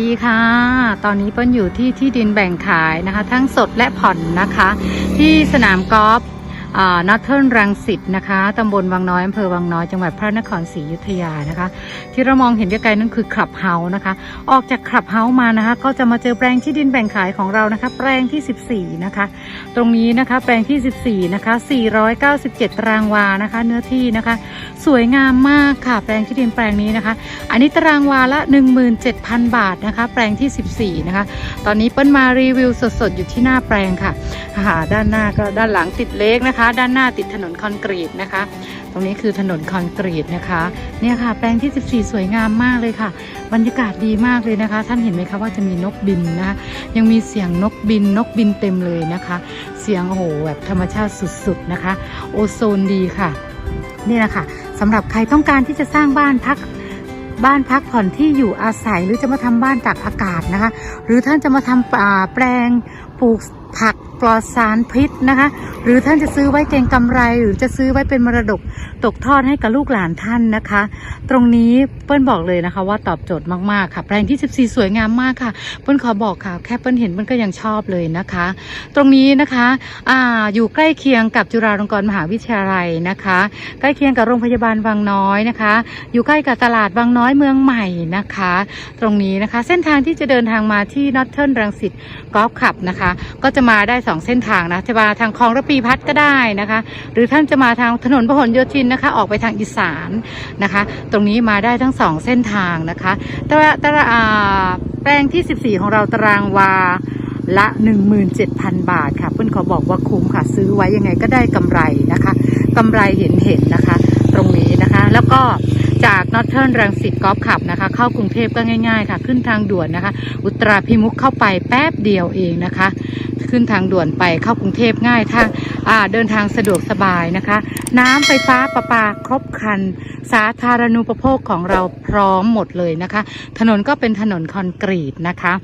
ดีค่ะ ตอนนี้เปิ้ลอยู่ที่ที่ดินแบ่งขายนะคะ ทั้งสดและผ่อนนะคะ ที่สนามกอล์ฟ นอตเทิร์นรังสิตนะคะตำบลวังน้อยอำเภอวังน้อยจังหวัดพระนครศรีอยุธยานะคะ ที่เรามองเห็นไกลๆนั่นคือคลับเฮาส์นะคะ ออกจากคลับเฮาส์มานะคะ ก็จะมาเจอแปลงที่ดินแบ่งขายของเรานะคะ แปลงที่ 14 นะคะ ตรงนี้นะคะ แปลงที่ 14 นะคะ 497 ตารางวานะคะ เนื้อที่นะคะ สวยงามมากค่ะ แปลงที่ดินแปลงนี้นะคะ อันนี้ตารางวาละ 17,000 บาทนะคะ แปลงที่ 14 นะคะ ตอนนี้เปิ้ลมารีวิวสดๆอยู่ที่หน้าแปลงค่ะค่ะด้านหน้าก็ด้านหลังติดเล็กนะคะด้านหน้าติดถนนคอนกรีตนะคะ ตรงนี้คือถนนคอนกรีตนะคะ เนี่ยค่ะ แปลงที่ 14 สวยงามมากเลยค่ะ บรรยากาศดีมากเลยนะคะ ท่านเห็นไหมคะว่าจะมีนกบินนะคะยังมีเสียงนกบินนกบินเต็มเลยนะคะ เสียงโอ้โหแบบธรรมชาติสุดๆนะคะ โอโซนดีค่ะ นี่แหละค่ะสำหรับใครต้องการที่จะสร้างบ้านพักบ้านพักผ่อนที่อยู่อาศัยหรือจะมาทำบ้านตากอากาศนะคะ หรือท่านจะมาทำแปลงปลูกผัก ปลอดสารพิษนะคะ หรือท่านจะซื้อไว้เก็งกำไร หรือจะซื้อไว้เป็นมรดกตกทอดให้กับลูกหลานท่านนะคะ ตรงนี้เปิ้ลบอกเลยนะคะ ว่าตอบโจทย์มากๆค่ะแปลงที่ 14 สวยงามมากค่ะ เปิ้ลขอบอกค่ะ แค่เปิ้ลเห็นเปิ้ลก็ยังชอบเลยนะคะ ตรงนี้นะคะอ่าอยู่ใกล้เคียงกับจุฬาลงกรณ์มหาวิทยาลัยนะคะ ใกล้เคียงกับโรงพยาบาลวังน้อยนะคะ อยู่ใกล้กับตลาดวังน้อยเมืองใหม่นะคะ ตรงนี้นะคะ เส้นทางที่จะเดินทางมาที่นอตเทิร์นรังสิตกอล์ฟขับนะคะ ก็จะมาได้2เส้นทางนะจะมาทางคลองระปีพัฒก็ได้นะคะ หรือท่านจะมาทางถนนพหลโยธินนะคะ ออกไปทางอีสานนะคะ ตรงนี้มาได้ทั้ง2เส้นทางนะคะแต่ว่าแต่ละอ่าแปลงที่ 14 ของเราตารางวาละ 17,000 บาทค่ะ เพื่อนขอบอกว่าคุ้มค่ะ ซื้อไว้ยังไงก็ได้กำไรนะคะกำไรเห็นเห็นนะคะ ตรงนี้นะคะ แล้วก็ จากนอตเทิร์นรังสิตกอล์ฟขับนะคะ เข้ากรุงเทพก็ง่ายๆค่ะ ขึ้นทางด่วนนะคะ อุตราพิมุขเข้าไปแป๊บเดียวเองนะคะ ขึ้นทางด่วนไปเข้ากรุงเทพง่ายทางอ่าเดินทางสะดวกสบายนะคะ น้ำไฟฟ้าประปาครบครัน สาธารณูปโภคของเราพร้อมหมดเลยนะคะ ถนนก็เป็นถนนคอนกรีตนะคะ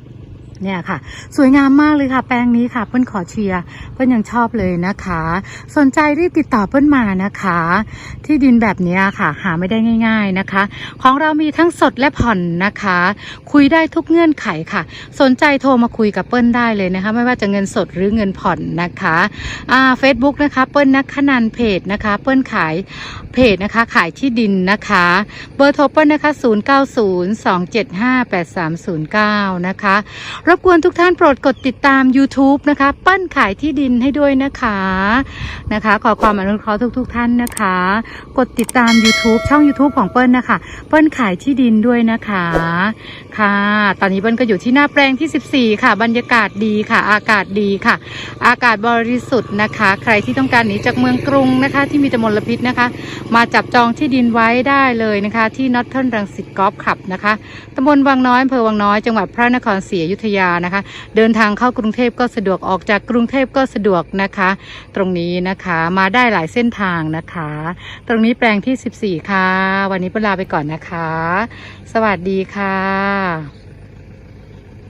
เนี่ยค่ะ สวยงามมากเลยค่ะ แปลงนี้ค่ะ เปิ้ลขอเชียร์เปิ้ลยังชอบเลยนะคะ สนใจรีบติดต่อเปิ้ลมานะคะ ที่ดินแบบนี้ค่ะ หาไม่ได้ง่าย ๆนะคะ ของเรามีทั้งสดและผ่อนนะคะ คุยได้ทุกเงื่อนไขค่ะ สนใจโทรมาคุยกับเปิ้ลได้เลยนะคะ ไม่ว่าจะเงินสดหรือเงินผ่อนนะคะอ่าเฟซบุ๊กนะคะ เปิ้ลนักขนันเพจนะคะ เปิ้ลขายเพจนะคะ ขายที่ดินนะคะ เบอร์โทรเปิ้ลนะคะ 0902758309 นะคะรบกวนทุกท่านโปรดกดติดตาม YouTube นะคะเปิ้ลขายที่ดินให้ด้วยนะคะนะคะ ขอความอนุเคราะห์ทุกๆทท่านนะคะ กดติดตาม YouTube ช่อง YouTube ของเปิ้ลนะคะ เปิ้ลขายที่ดินด้วยนะคะค่ะ ตอนนี้เปิ้ลก็อยู่ที่หน้าแปลงที่ 14 ค่ะ บรรยากาศดีค่ะ อากาศดีค่ะ อากาศบริสุทธิ์นะคะ ใครที่ต้องการหนีจากเมืองกรุงนะคะ ที่มีแต่มลพิษนะคะ มาจับจองที่ดินไว้ได้เลยนะคะ ที่นอตเทิร์นรังสิตกอล์ฟขับนะคะตำบลวังน้อยอำเภอวังน้อยจังหวัดพระนครศรีอยุธยานะคะ เดินทางเข้ากรุงเทพก็สะดวกออกจากกรุงเทพก็สะดวกนะคะ ตรงนี้นะคะมาได้หลายเส้นทางนะคะ ตรงนี้แปลงที่ 14 ค่ะ วันนี้เวลาไปก่อนนะคะ สวัสดีค่ะ